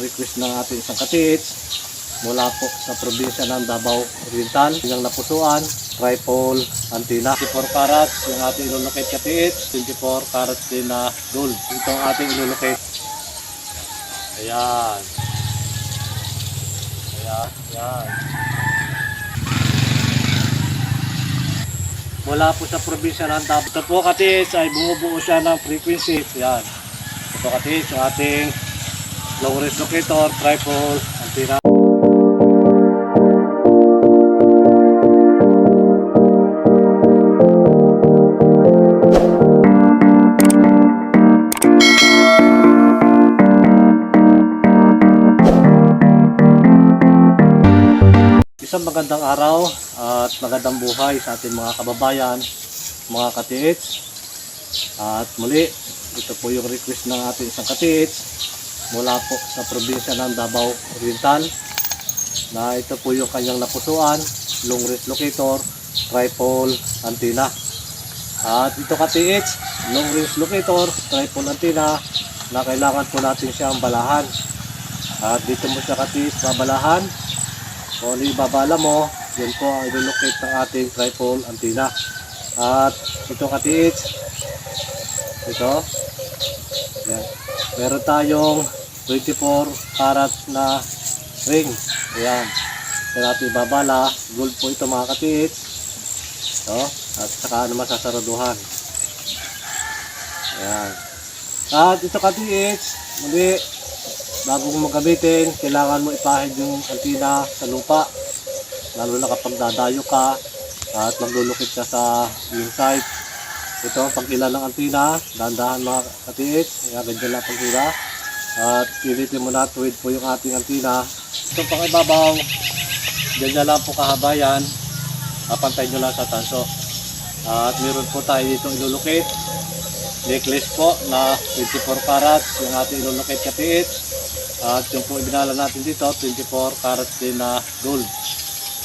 Request ng ating isang katits mula po sa probinsya ng Davao Oriental, yung napusuan, tripod, antenna, 24 carats, yung ating ilulocate katits, 24 carats din na gold. Ito ang ating ilulocate. Ayan. Ayan, ayan. Mula po sa probinsya ng Davao. Ito po katits ay bumubuo siya ng frequency. Ayan. Ito katits, yung ating long range locator, tripod, antenna. Isang magandang araw at magandang buhay sa ating mga kababayan, mga katiits. At muli, ito po yung request ng ating isang katiits mula po sa probinsya ng Davao Oriental na ito po yung kanyang napusuan, long range locator, tripod, antenna. At ito katiits, long range locator, tripod, antenna na kailangan po natin siyang balahan. At dito mo siya katiits babalahan kung ano yung babala mo, yun po ang ilocate ng ating tripod antenna. At ito katiits, ito, yan. Meron tayong 24 karat na ring. Ayan. Ito natin babala. Gold po ito mga katiits. Ito. At saka naman sasaraduhan. Ayan. At ito katiits, muli, bago mo kailangan mo ipahid yung antina sa lupa. Lalo na kapag dadayo ka at maglulukit ka sa yung. Ito ang pagkila ng antina, dahan-dahan mga katiits, kaya ganyan lang pagkila. At pilitin mo na tuwid po yung ating antina. Ito pang ibabaw, ganyan lang po kahabayan, kapantay nyo lang sa tanso. At meron po tayo dito ilulukit, necklace po na 24 carats, yung ating ilulukit katiits. At yung po ibinala natin dito, 24 carats din na gold.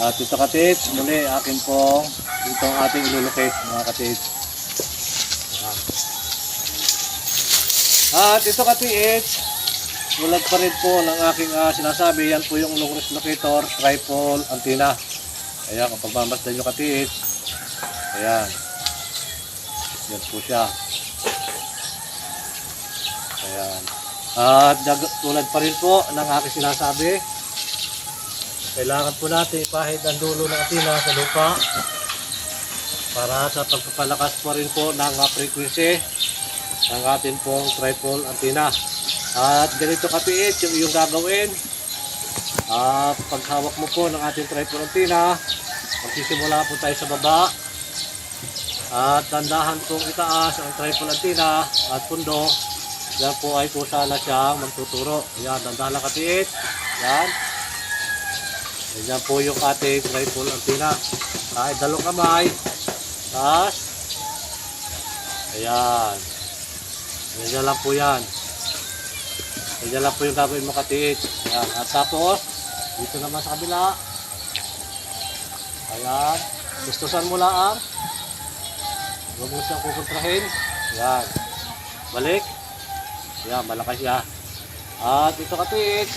At ito katits, muli akin pong itong ating ilulocate mga katits. At ito katits, tulad pa rin po ng aking ah, sinasabi, yan po yung long range locator, tripod, antenna. Ayan, kapag mamasdan nyo katits, ayan. Yan po siya. Ayan. At tulad pa rin po ng aking sinasabi, kailangan po natin ipahid ang dulo ng atina sa lupa para sa pagpapalakas po rin po ng uh, frequency ng ating pong tripod antenna. At ganito kapiit yung iyong gagawin. At paghawak mo po ng ating tripod antenna, magsisimula po tayo sa baba. At dandahan pong itaas ang tripod antenna at pundo. Yan po ay kusa na siyang magtuturo. Yan, dandahan lang katiit. Yan. Yan po yung ating tripod antenna. Kahit dalawang kamay. Taas. Ayan. Ganyan lang po yan. Ganyan lang po yung gagawin mo katiit. Ayan. At tapos, dito naman sa kabila. Ayan. Gustusan mo lang. Huwag mo siyang kukontrahin. Ayan. Balik. Ayan, malakas siya. At ito katiit.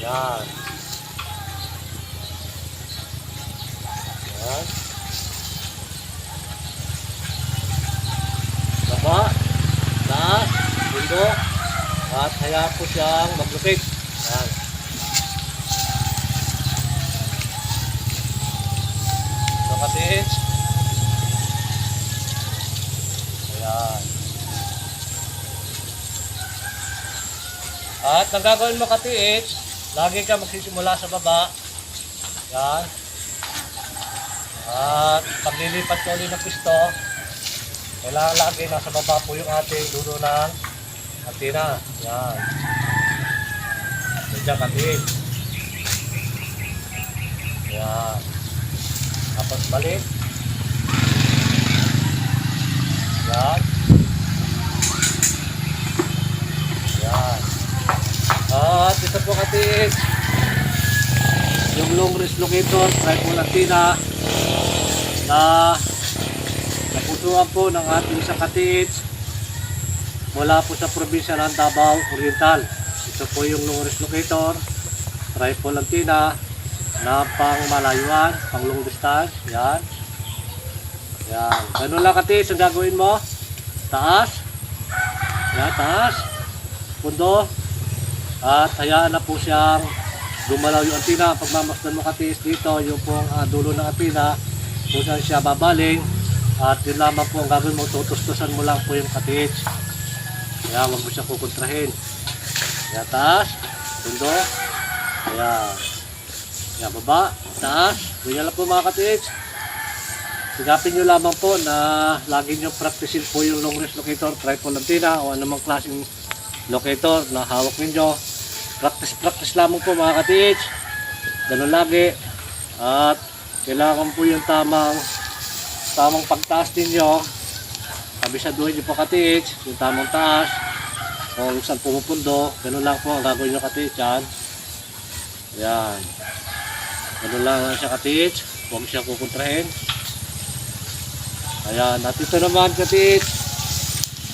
Ayan. Ayan. Baba, taas, bundo, at hayaan po siyang maglupit. Ayan. So katiit. Ayan. At ang gagawin mo katiit, lagi ka magsisimula sa baba. Yan. At paglilipat ko ulit ng pisto, kailangan lagi nasa baba po yung ating dulo ng antina. Yan. Diyan katiit. Yan. Tapos balik. Yan. Yan. At ito po katiit. Yung long range locator, tripod antenna na napusuan po ng ating isang katiit mula po sa probinsya ng Davao Oriental. Ito po yung longest locator, triple antenna, na pang malayuan, pang long distance. Yan. Yan. Ganun lang katis ang gagawin mo. Taas. Yan, taas. Pundo. At hayaan na po siyang gumalaw yung antina. Pag mamasdan mo katis dito, yung pong ah, dulo ng antina, kung saan siya babaling. At yun lamang po ang gagawin mo, tutustusan mo lang po yung katis. Kaya wag mo siya kukontrahin. Kaya taas, pundo. Ayan. Yan, baba, taas. Ganyan lang po mga katits. Sigapin nyo lamang po na lagi nyo practicein po yung long range locator, triple antenna o anumang klaseng locator na hawak ninyo. Practice, practice lamang po mga katits. Ganun lagi. At kailangan po yung tamang tamang pagtaas ninyo. Kabisaduhin nyo po katits, yung tamang taas. Kung saan pumupundo, ganun lang po ang gagawin nyo katits. Yan. Yan. Ganun lang siya katits. Huwag siya kukontrahin. Ayan. At ito naman katits.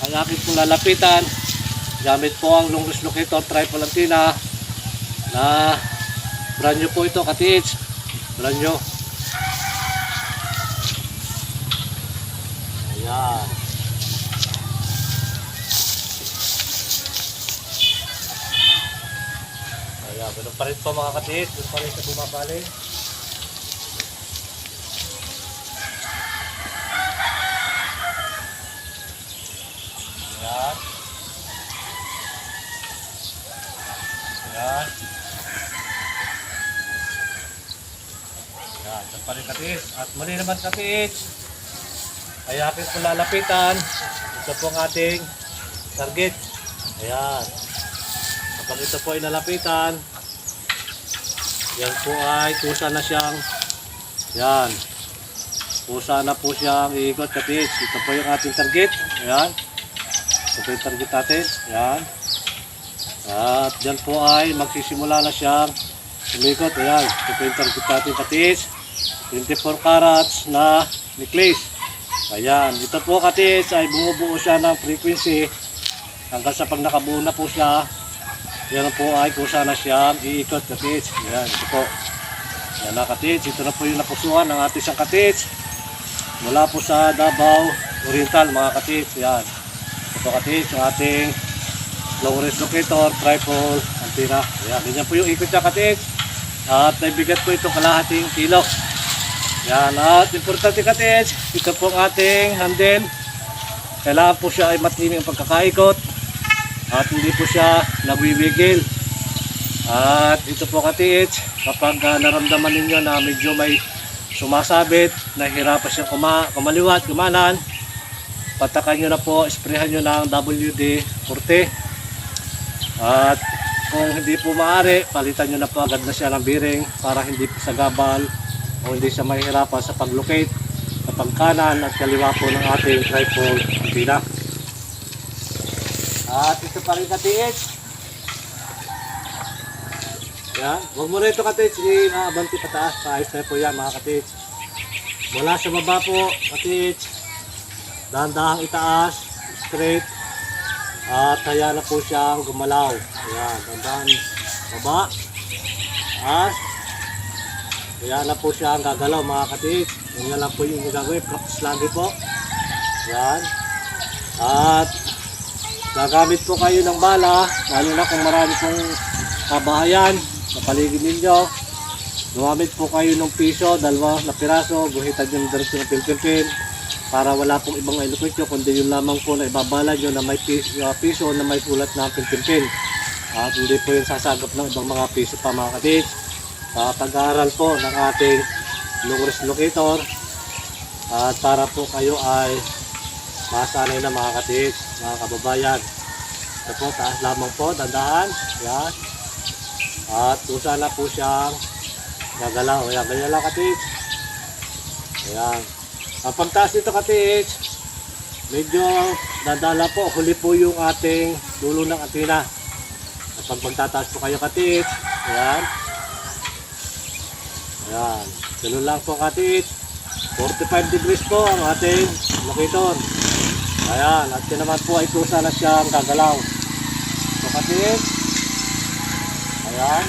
Ang aking pong lalapitan. Gamit po ang range locator triple antenna. Na brand new po ito katits. Brand new. Ayan. Ayan, ganun pa rin po mga katit, doon pa rin sa bumabaling. Ayan. Ayan. Ayan, doon pa rin katit. At muli naman katit. Ay aking po lalapitan. Ito po ang ating target. Ayan. Kapag ito po ay nalapitan, yan po ay kusa na siyang, yan, kusa na po siyang iikot kapits. Ito po yung ating target. Ayan. Ito po yung target natin. Ayan. At yan po ay magsisimula na siyang umikot. Ayan. Ito po yung target natin kapits. 24 carats na necklace. Ayan. Ito po kapits ay bumubuo siya ng frequency hanggang sa pag nakabuo na po siya yan po ay kung saan na siyang iikot katits. Yan, ito po. Yan na katits. Ito na po yung napusuhan ng ating isang katits. Mula po sa Davao Oriental mga katits. Yan. Ito katits, yung ating long range locator, triple, antenna. Yan, ganyan po yung ikot niya katits. At naibigat po ito kalahating kilo. Yan, at importante katits, ito po ang ating handle. Kailangan po siya ay matini ang pagkakaikot at hindi po siya nagwiwigil. At ito po katiits, kapag uh, naramdaman ninyo na medyo may sumasabit, nahihirapan siyang kuma kumaliwat, kumanan, patakan nyo na po, sprayhan nyo ng WD-40. At kung hindi po maaari, palitan nyo na po agad na siya ng bearing para hindi po sagabal o hindi siya mahihirapan sa pag-locate sa pagkanan at kaliwa po ng ating tripod antenna. At ito pa rin katiits. Yan. Huwag mo na ito katiits. I-abanti pataas. Paayos na po yan mga katiits. Mula sa baba po katiits. Dahan-dahang itaas. Straight. At kaya na po siyang gumalaw. Ayan. Dahan-dahan baba. Taas. Kaya na po siyang gagalaw mga katiits. Yan lang po yung gagawin. Practice lagi po. Yan. At gagamit po kayo ng bala, lalo na kung marami pong kabahayan sa paligid ninyo. Gumamit po kayo ng piso, dalawa na piraso, guhitan yung diretso ng pilpilpil para wala pong ibang elokwensyo, kundi yun lamang po na ibabala nyo na may piso, piso na may sulat ng pilpilpil. At hindi po yung sasagap ng ibang mga piso pa mga kadits. Uh, pag-aaral po ng ating Lugres Locator at para po kayo ay masanay na mga katits, mga kababayan. Ito po, taas lamang po, dandahan. Yan. At kusa na po siyang gagalaw. Ayan, ganyan lang katits. Ayan. Ang pagtaas nito katits, medyo dadala po. Huli po yung ating dulo ng antina. Kapag magtataas po kayo katits, ayan. Ayan. Ganun lang po katits. 45 degrees po ang ating locator. Ayan, at yun naman po ay kusa na siyang gagalaw. So kapit. Ayan.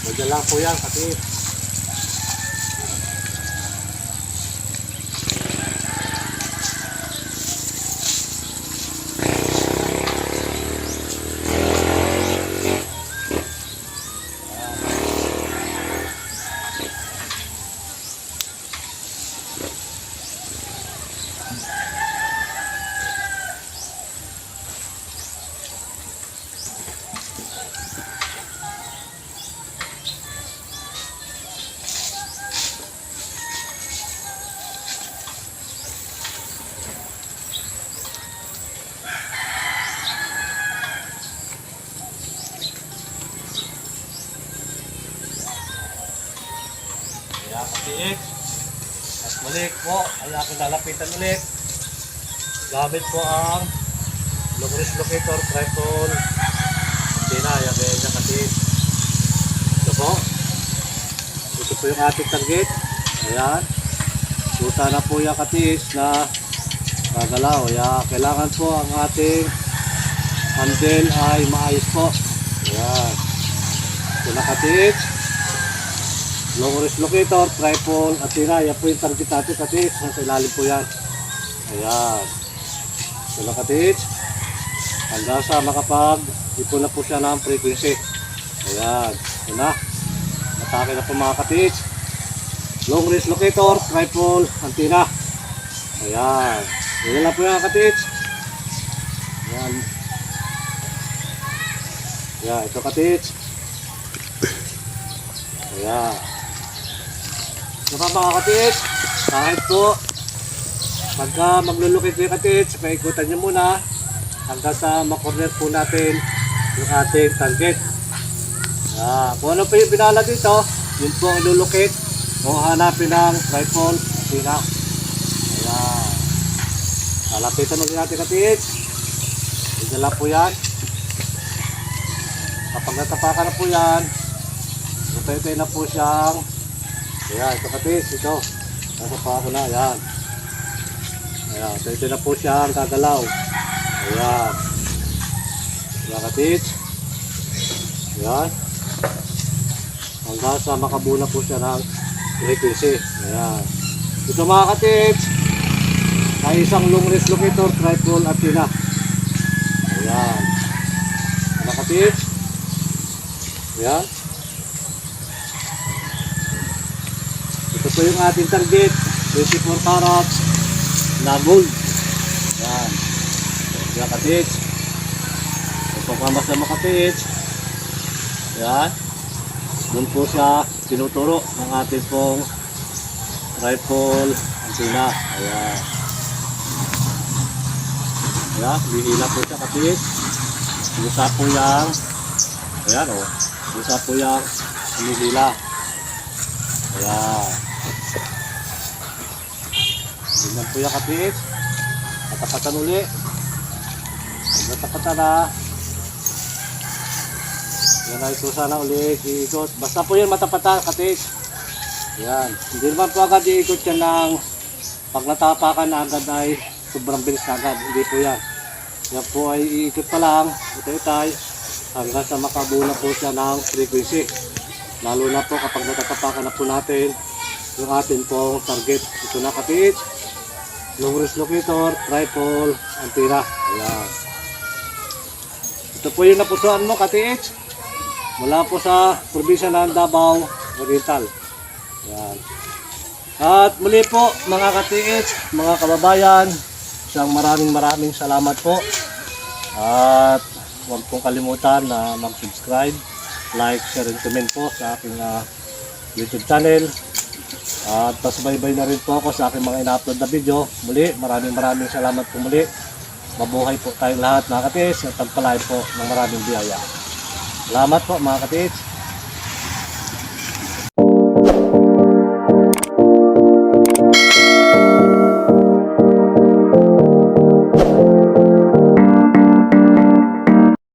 So dyan lang po yan, kapit. Lalapitan ulit. Gamit po ang Logris Locator Tripod. Pinaya, kaya niya kasi. Ito po. Ito po yung ating target. Ayan. Susa na po yung katis na gagalaw. Kaya kailangan po ang ating handle ay maayos po. Ayan. Ito na katis. Long wrist locator, tripod, at tira. Yan po yung target natin katis. Nasa ilalim po yan. Ayan. Ito na katis. Hanggang sa makapag ipon na po siya ng frequency. Ayan. Ito na. Matake na po mga katis. Long wrist locator, tripod, antenna. Ayan. Yan lang po yan katis. Ayan. Ayan. Ito katis. Ayan. Saka mga katit, kahit po, pagka maglulukit yung katit, paikutan nyo muna hanggang sa makorner po natin yung ating target. Ah, kung ano pa yung pinala dito, yun po ang ilulukit o hanapin ng rifle pina. Ayan. Lalapitan ulit natin katit. Idala po yan. Kapag natapakan na po yan, Utay-utay na po siyang Ayan, ito ito. Nasa pa ako na, ayan. Ayan, utay-utay na po siyang gagalaw. Ayan. Ayan katis Ayan. Hanggang sa makabuna po siya ng frequency Ayan. Ito mga katis ay isang long wrist locator, tripod at tina Ayan. Ayan katis Ayan po yung ating target, 24 carats na gold. Yan. Yan katits. Ito pa mas na makatits. Yan. Doon po siya tinuturo ng ating pong rifle antenna. Ayan. Ayan, lihila po siya katits. Busa po yung Ayan o. Oh. Busa po yung hinihila. Ayan. Ganyan po yung kapit. Tatapatan uli. Tatapatan na. Yan ay ito sana uli. Iikot. Basta po yun matapatan kapit. Yan. Hindi naman po agad iikot yan ng pag natapakan na agad ay sobrang bilis na agad. Hindi po yan. Yan po ay iikot pa lang. Itay-itay. Hanggang sa makabuna po siya ng frequency. Lalo na po kapag natatapakan na po natin yung atin pong target. Ito na kapit. Long locator, tripod, antenna. Ayan. Ito po yung napusuan mo, katiit. Mula po sa probinsya ng Davao Oriental. Ayan. At muli po mga katiit, mga kababayan, isang maraming maraming salamat po. At huwag pong kalimutan na mag-subscribe, like, share, and comment po sa aking ah, YouTube channel. At pasbaybay na rin po ako sa aking mga ina-upload na video. Muli, maraming maraming salamat po muli. Mabuhay po tayong lahat mga katis at pagpalain po ng maraming biyaya. Salamat po mga katis.